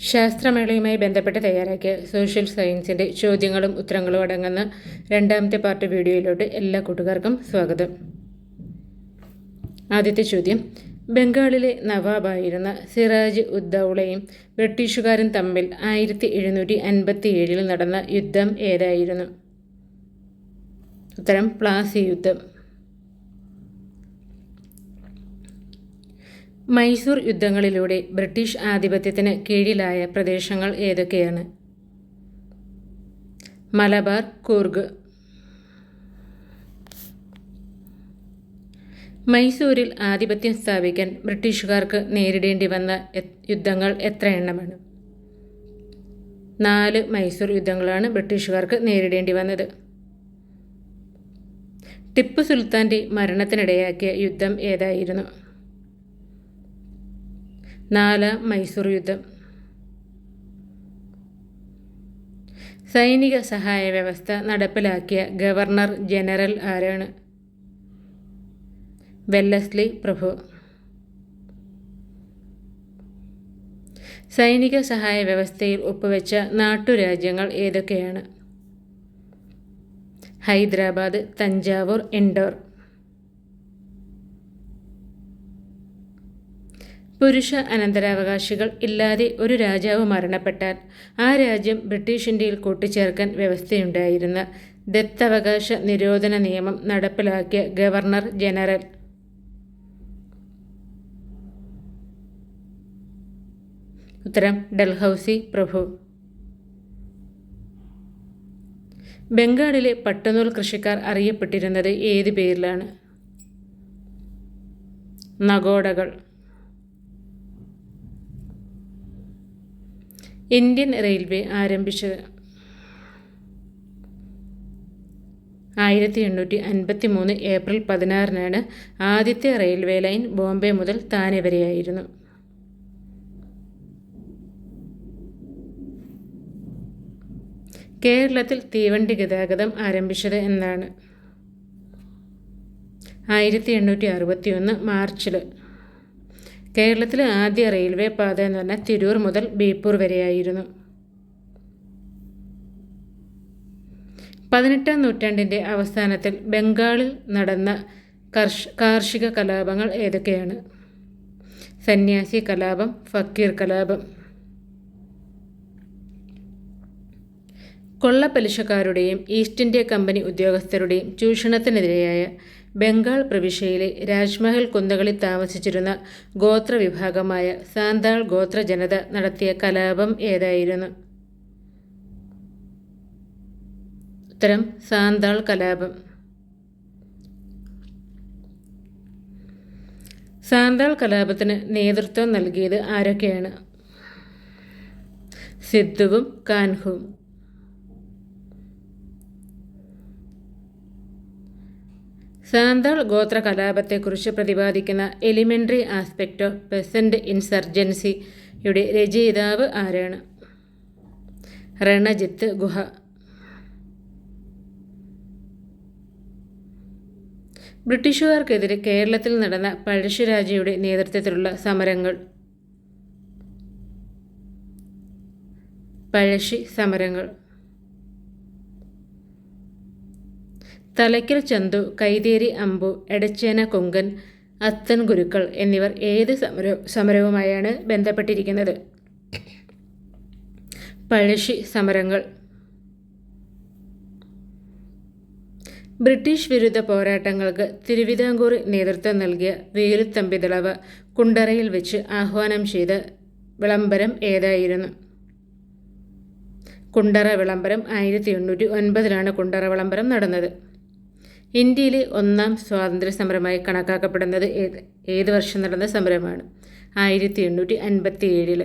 ശാസ്ത്രമേളയുമായി ബന്ധപ്പെട്ട് തയ്യാറാക്കിയ സോഷ്യൽ സയൻസിന്റെ ചോദ്യങ്ങളും ഉത്തരങ്ങളും അടങ്ങുന്ന രണ്ടാമത്തെ പാർട്ട് വീഡിയോയിലോട്ട് എല്ലാ കൂട്ടുകാർക്കും സ്വാഗതം. ആദ്യത്തെ ചോദ്യം. ബംഗാളിലെ നവാബായിരുന്ന സിറാജ് ഉദ്ദൗളയും ബ്രിട്ടീഷുകാരും തമ്മിൽ ആയിരത്തി എഴുന്നൂറ്റി അൻപത്തി ഏഴിൽ നടന്ന യുദ്ധം ഏതായിരുന്നു? ഉത്തരം പ്ലാസി യുദ്ധം. മൈസൂർ യുദ്ധങ്ങളിലൂടെ ബ്രിട്ടീഷ് ആധിപത്യത്തിന് കീഴിലായ പ്രദേശങ്ങൾ ഏതൊക്കെയാണ്? മലബാർ കൂർഗ്. മൈസൂരിൽ ആധിപത്യം സ്ഥാപിക്കാൻ ബ്രിട്ടീഷുകാർക്ക് നേരിടേണ്ടി വന്ന യുദ്ധങ്ങൾ എത്ര എണ്ണമാണ്? നാല് മൈസൂർ യുദ്ധങ്ങളാണ് ബ്രിട്ടീഷുകാർക്ക് നേരിടേണ്ടി വന്നത്. ടിപ്പു സുൽത്താന്റെ മരണത്തിനിടയാക്കിയ യുദ്ധം ഏതായിരുന്നു? നാലാം മൈസൂർ യുദ്ധം. സൈനിക സഹായ വ്യവസ്ഥ നടപ്പിലാക്കിയ ഗവർണർ ജനറൽ ആരാണ്? വെല്ലസ്ലി പ്രഭു. സൈനിക സഹായ വ്യവസ്ഥയിൽ ഒപ്പുവെച്ച നാട്ടുരാജ്യങ്ങൾ ഏതൊക്കെയാണ്? ഹൈദരാബാദ് തഞ്ചാവൂർ ഇൻഡോർ. പുരുഷ അനന്തരാവകാശികൾ ഇല്ലാതെ ഒരു രാജാവ് മരണപ്പെട്ടാൽ ആ രാജ്യം ബ്രിട്ടീഷ് ഇന്ത്യയിൽ കൂട്ടിച്ചേർക്കാൻ വ്യവസ്ഥയുണ്ടായിരുന്ന ദത്തവകാശ നിരോധന നിയമം നടപ്പിലാക്കിയ ഗവർണർ ജനറൽ. ഉത്തരം ഡൽഹൌസി പ്രഭു. ബംഗാളിലെ പട്ടുനൂൽ കൃഷിക്കാർ അറിയപ്പെട്ടിരുന്നത് ഏത് പേരിലാണ്? നഗോഡകൾ. ഇന്ത്യൻ റെയിൽവേ ആരംഭിച്ചത് ആയിരത്തി എണ്ണൂറ്റി അൻപത്തി മൂന്ന് ഏപ്രിൽ പതിനാറിനാണ് ആദ്യത്തെ റെയിൽവേ ലൈൻ ബോംബെ മുതൽ താനെ വരെയായിരുന്നു. കേരളത്തിൽ തീവണ്ടി ഗതാഗതം ആരംഭിച്ചത് എന്നാണ്. ആയിരത്തി എണ്ണൂറ്റി അറുപത്തി ഒന്ന് മാർച്ചിൽ കേരളത്തിലെ ആദ്യ റെയിൽവേ പാത എന്ന് പറഞ്ഞാൽ തിരൂർ മുതൽ ബേപ്പൂർ വരെയായിരുന്നു. പതിനെട്ടാം നൂറ്റാണ്ടിന്റെ അവസാനത്തിൽ ബംഗാളിൽ നടന്ന കർഷ കാർഷിക കലാപങ്ങൾ ഏതൊക്കെയാണ്? സന്യാസി കലാപം ഫക്കീർ കലാപം. കൊള്ളപ്പലിശക്കാരുടെയും ഈസ്റ്റ് ഇന്ത്യ കമ്പനി ഉദ്യോഗസ്ഥരുടെയും ചൂഷണത്തിനെതിരെയായ ബംഗാൾ പ്രവിശ്യയിലെ രാജ്മഹൽ കുന്നുകളിൽ താമസിച്ചിരുന്ന ഗോത്രവിഭാഗമായ സാന്താൾ ഗോത്ര ജനത നടത്തിയ കലാപം ഏതായിരുന്നു? ഉത്തരം സാന്താൾ കലാപം. സാന്താൾ കലാപത്തിന് നേതൃത്വം നൽകിയത് ആരൊക്കെയാണ്? സിദ്ധുവും കാൻഹുവും. സാന്താൾ ഗോത്ര കലാപത്തെക്കുറിച്ച് പ്രതിപാദിക്കുന്ന എലിമെന്ററി ആസ്പെക്റ്റ് ഓഫ് പെസന്റ് ഇൻസർജൻസിയുടെ രചയിതാവ് ആരാണ്? രണജിത്ത് ഗുഹ. ബ്രിട്ടീഷുകാർക്കെതിരെ കേരളത്തിൽ നടന്ന പഴശ്ശിരാജയുടെ നേതൃത്വത്തിലുള്ള സമരങ്ങൾ. പഴശ്ശി സമരങ്ങൾ. തലയ്ക്കൽ ചന്തു കൈതേരി അമ്പു എടച്ചേന കൊങ്കൻ അത്തൻ ഗുരുക്കൾ എന്നിവർ ഏത് സമര സമരവുമായാണ് ബന്ധപ്പെട്ടിരിക്കുന്നത്? പഴശ്ശി സമരങ്ങൾ. ബ്രിട്ടീഷ് വിരുദ്ധ പോരാട്ടങ്ങൾക്ക് തിരുവിതാംകൂർ നേതൃത്വം നൽകിയ വേലുത്തമ്പി ദളവ് കുണ്ടറയിൽ വെച്ച് ആഹ്വാനം ചെയ്ത വിളംബരം ഏതായിരുന്നു? കുണ്ടറ വിളംബരം ആയിരത്തി എണ്ണൂറ്റി ഒൻപതിലാണ് കുണ്ടറ വിളംബരം നടന്നത്. ഇന്ത്യയിലെ ഒന്നാം സ്വാതന്ത്ര്യ സമരമായി കണക്കാക്കപ്പെടുന്നത് ഏത് ഏത് വർഷം നടന്ന സമരമാണ്? ആയിരത്തി എണ്ണൂറ്റി അൻപത്തി ഏഴിൽ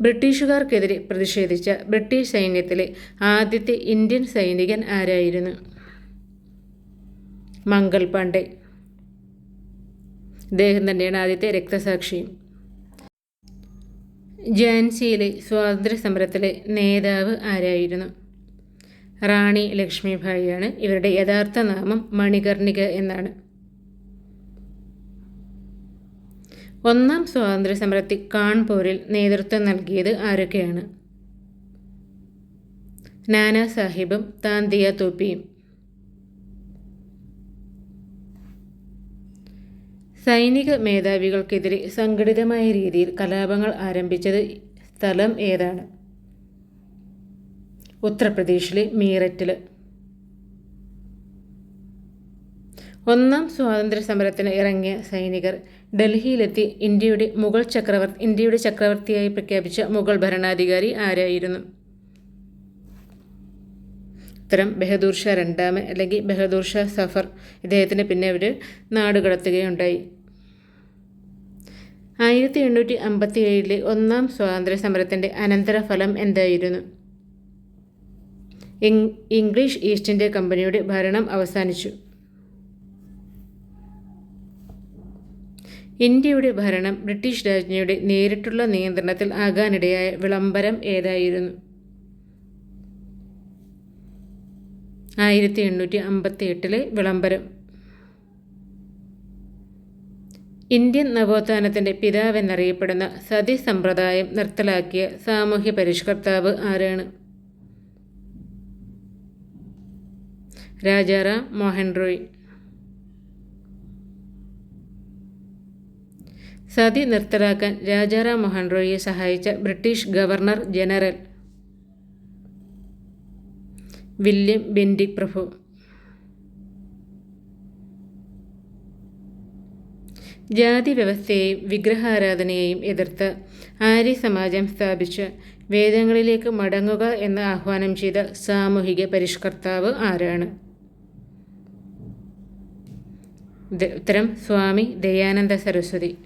ബ്രിട്ടീഷുകാർക്കെതിരെ പ്രതിഷേധിച്ച ബ്രിട്ടീഷ് സൈന്യത്തിലെ ആദ്യത്തെ ഇന്ത്യൻ സൈനികൻ ആരായിരുന്നു? മംഗൾ പാണ്ഡെ. ഇദ്ദേഹം തന്നെയാണ് ആദ്യത്തെ രക്തസാക്ഷിയും. ജാൻസിയിലെ സ്വാതന്ത്ര്യ സമരത്തിലെ നേതാവ് ആരായിരുന്നു? റാണി ലക്ഷ്മിഭായിയാണ്. ഇവരുടെ യഥാർത്ഥ നാമം മണികർണിക എന്നാണ്. ഒന്നാം സ്വാതന്ത്ര്യ സമരത്തിൽ കാൺപൂരിൽ നേതൃത്വം നൽകിയത് ആരൊക്കെയാണ്? നാനാ സാഹിബും താന്തിയ തോപ്പിയും. സൈനിക മേധാവികൾക്കെതിരെ സംഘടിതമായ രീതിയിൽ കലാപങ്ങൾ ആരംഭിച്ചത് സ്ഥലം ഏതാണ്? ഉത്തർപ്രദേശിലെ മീററ്റിൽ. ഒന്നാം സ്വാതന്ത്ര്യ സമരത്തിന് ഇറങ്ങിയ സൈനികർ ഡൽഹിയിലെത്തി ഇന്ത്യയുടെ മുഗൾ ചക്രവർത്തി ഇന്ത്യയുടെ ചക്രവർത്തിയായി പ്രഖ്യാപിച്ച മുഗൾ ഭരണാധികാരി ആരായിരുന്നു? ഉത്തരം ബഹദൂർ ഷാ രണ്ടാമൻ അല്ലെങ്കിൽ ബഹദൂർ ഷാ സഫർ. ഇദ്ദേഹത്തിന് പിന്നെ അവർ നാടുകടത്തുകയുണ്ടായി ആയിരത്തി എണ്ണൂറ്റി അമ്പത്തി ഏഴിലെ ഒന്നാം സ്വാതന്ത്ര്യ സമരത്തിന്റെ അനന്തരഫലം എന്തായിരുന്നു? ഇംഗ്ലീഷ് ഈസ്റ്റ് ഇന്ത്യ കമ്പനിയുടെ ഭരണം അവസാനിച്ചു. ഇന്ത്യയുടെ ഭരണം ബ്രിട്ടീഷ് രാജ്ഞിയുടെ നേരിട്ടുള്ള നിയന്ത്രണത്തിൽ ആകാനിടയായ വിളംബരം ഏതായിരുന്നു? ആയിരത്തി എണ്ണൂറ്റി അമ്പത്തി എട്ടിലെ വിളംബരം. ഇന്ത്യൻ നവോത്ഥാനത്തിന്റെ പിതാവെന്നറിയപ്പെടുന്ന സതി സമ്പ്രദായം നിർത്തലാക്കിയ സാമൂഹ്യ പരിഷ്കർത്താവ് ആരാണ്? രാജാറാം മോഹൻ റോയ്. സതി നിർത്തലാക്കാൻ രാജാറാം മോഹൻ റോയിയെ സഹായിച്ച British governor general William Bentinck പ്രഭു. ജാതി വ്യവസ്ഥയെയും വിഗ്രഹാരാധനയെയും എതിർത്ത് ആര്യ സമാജം സ്ഥാപിച്ച് വേദങ്ങളിലേക്ക് മടങ്ങുക എന്ന് ആഹ്വാനം ചെയ്ത സാമൂഹിക പരിഷ്കർത്താവ് ആരാണ്? ഉത്തരം സ്വാമി ദയാനന്ദ സരസ്വതി.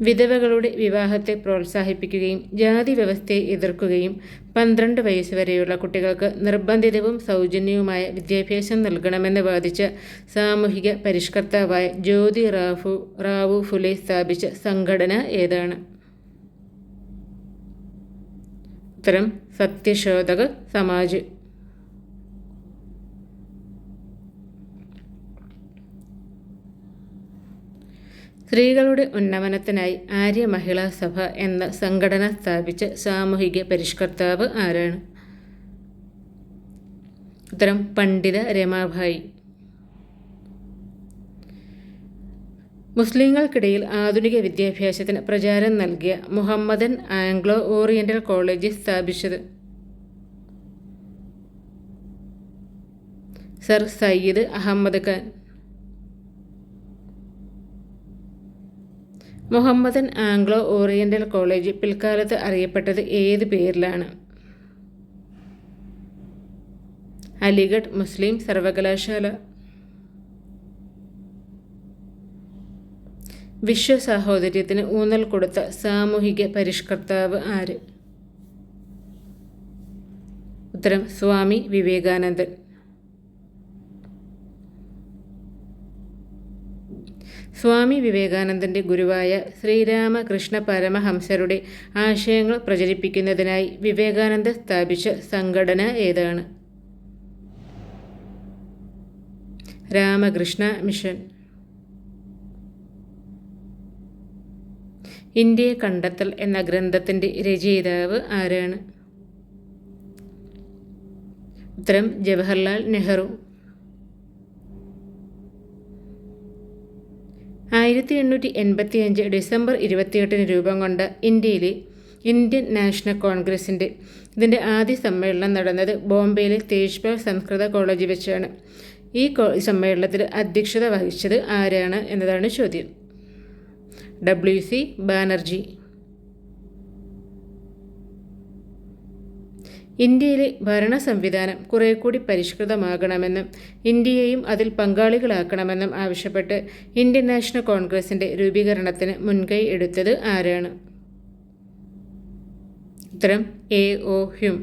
വിധവകളുടെ വിവാഹത്തെ പ്രോത്സാഹിപ്പിക്കുകയും ജാതി വ്യവസ്ഥയെ എതിർക്കുകയും പന്ത്രണ്ട് വയസ്സ് വരെയുള്ള കുട്ടികൾക്ക് നിർബന്ധിതവും സൗജന്യവുമായ വിദ്യാഭ്യാസം നൽകണമെന്ന് വാദിച്ച സാമൂഹിക പരിഷ്കർത്താവായ ജ്യോതി റാഫു റാവു ഫുലെ സ്ഥാപിച്ച സംഘടന ഏതാണ്? ഉത്തരം സത്യശോധക സമാജ്. സ്ത്രീകളുടെ ഉന്നമനത്തിനായി ആര്യ മഹിളാ സഭ എന്ന സംഘടന സ്ഥാപിച്ച സാമൂഹിക പരിഷ്കർത്താവ് ആരാണ്? ഉത്തരം പണ്ഡിത രമാഭായി. മുസ്ലിങ്ങൾക്കിടയിൽ ആധുനിക വിദ്യാഭ്യാസത്തിന് പ്രചാരം നൽകിയ മുഹമ്മദൻ ആംഗ്ലോ ഓറിയന്റൽ കോളേജ് സ്ഥാപിച്ചത്. Sir Syed Ahmad Khan. Mohammedan Anglo Oriental College പിൽക്കാലത്ത് അറിയപ്പെട്ടത് ഏത് പേരിലാണ്? അലിഗഡ് മുസ്ലിം സർവകലാശാല. വിശ്വ സാഹോദര്യത്തിന് ഊന്നൽ കൊടുത്ത സാമൂഹിക പരിഷ്കർത്താവ് ആര്? ഉത്തരം സ്വാമി വിവേകാനന്ദൻ. സ്വാമി വിവേകാനന്ദന്റെ ഗുരുവായ ശ്രീരാമകൃഷ്ണ പരമഹംസരുടെ ആശയങ്ങൾ പ്രചരിപ്പിക്കുന്നതിനായി വിവേകാനന്ദ സ്ഥാപിച്ച സംഘടന ഏതാണ്? രാമകൃഷ്ണ മിഷൻ. ഇന്ത്യയെ കണ്ടെത്തൽ എന്ന ഗ്രന്ഥത്തിന്റെ രചയിതാവ് ആരാണ്? ഉത്തരം ജവഹർലാൽ നെഹ്റു. ആയിരത്തി എണ്ണൂറ്റി എൺപത്തി അഞ്ച് ഡിസംബർ ഇരുപത്തിയെട്ടിന് രൂപം കൊണ്ട ഇന്ത്യയിലെ ഇന്ത്യൻ നാഷണൽ കോൺഗ്രസിന്റെ ഇതിന്റെ ആദ്യ സമ്മേളനം നടന്നത് ബോംബെയിലെ തേജ്പാൽ സംസ്കൃത കോളേജിൽ വെച്ചാണ്. ഈ സമ്മേളനത്തിൽ അധ്യക്ഷത വഹിച്ചത് ആരാണ് എന്നതാണ് ചോദ്യം. W C Banerjee. ഇന്ത്യയിലെ ഭരണ സംവിധാനം കുറെ കൂടി പരിഷ്കൃതമാകണമെന്നും ഇന്ത്യയെയും അതിൽ പങ്കാളികളാക്കണമെന്നും ആവശ്യപ്പെട്ട് ഇന്ത്യൻ നാഷണൽ കോൺഗ്രസിന്റെ രൂപീകരണത്തിന് മുൻകൈ എടുത്തത് ആരാണ്? ഉത്തരം എ. ഒ. ഹ്യൂം.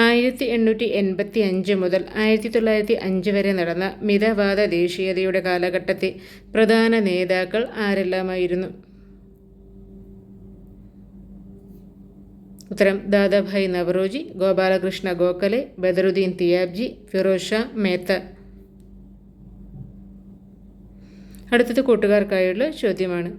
ആയിരത്തി എണ്ണൂറ്റി എൺപത്തി അഞ്ച് മുതൽ ആയിരത്തി തൊള്ളായിരത്തി അഞ്ച് വരെ നടന്ന മിതവാദ ദേശീയതയുടെ കാലഘട്ടത്തെ പ്രധാന നേതാക്കൾ ആരെല്ലാമായിരുന്നു? ഉത്തരം ദാദാഭായ് നവറോജി ഗോപാലകൃഷ്ണ ഗോഖലെ ബദറുദ്ദീൻ തിയാബ്ജി ഫിറോസ് ഷാ മേത്ത. അടുത്തത് കൂട്ടുകാർക്കായുള്ള ചോദ്യമാണ്.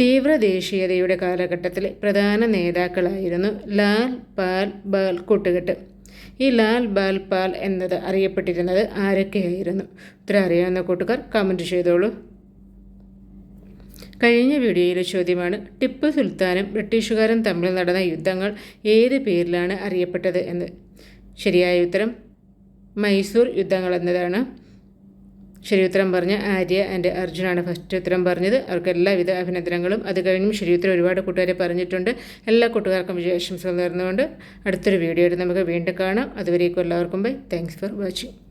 തീവ്ര ദേശീയതയുടെ കാലഘട്ടത്തിലെ പ്രധാന നേതാക്കളായിരുന്നു ലാൽ പാൽ ബാൽ കൂട്ടുകെട്ട്. ഈ ലാൽ ബാൽ പാൽ എന്നത് അറിയപ്പെട്ടിരുന്നത് ആരൊക്കെയായിരുന്നു? ഉത്തരം അറിയാവുന്ന കൂട്ടുകാർ കമന്റ് ചെയ്തോളൂ. കഴിഞ്ഞ വീഡിയോയിലെ ചോദ്യമാണ് ടിപ്പു സുൽത്താനും ബ്രിട്ടീഷുകാരും തമ്മിൽ നടന്ന യുദ്ധങ്ങൾ ഏത് പേരിലാണ് അറിയപ്പെട്ടത് എന്ന്? ശരിയായ ഉത്തരം മൈസൂർ യുദ്ധങ്ങൾ എന്നതാണ്. ശരി ഉത്തരം പറഞ്ഞ ആര്യ ആൻഡ് അർജുനാണ് ഫസ്റ്റ് ഉത്തരം പറഞ്ഞത്. അവർക്ക് എല്ലാവിധ അഭിനന്ദനങ്ങളും. അത് കഴിഞ്ഞും ശരി ഉത്തരം ഒരുപാട് കൂട്ടുകാരെ പറഞ്ഞിട്ടുണ്ട്. എല്ലാ കൂട്ടുകാർക്കും വിജയാശംസകൾ നേർന്നുകൊണ്ട് അടുത്തൊരു വീഡിയോയിൽ നമുക്ക് വീണ്ടും കാണാം. അതുവരേക്കും എല്ലാവർക്കും ബൈ. Thanks for watching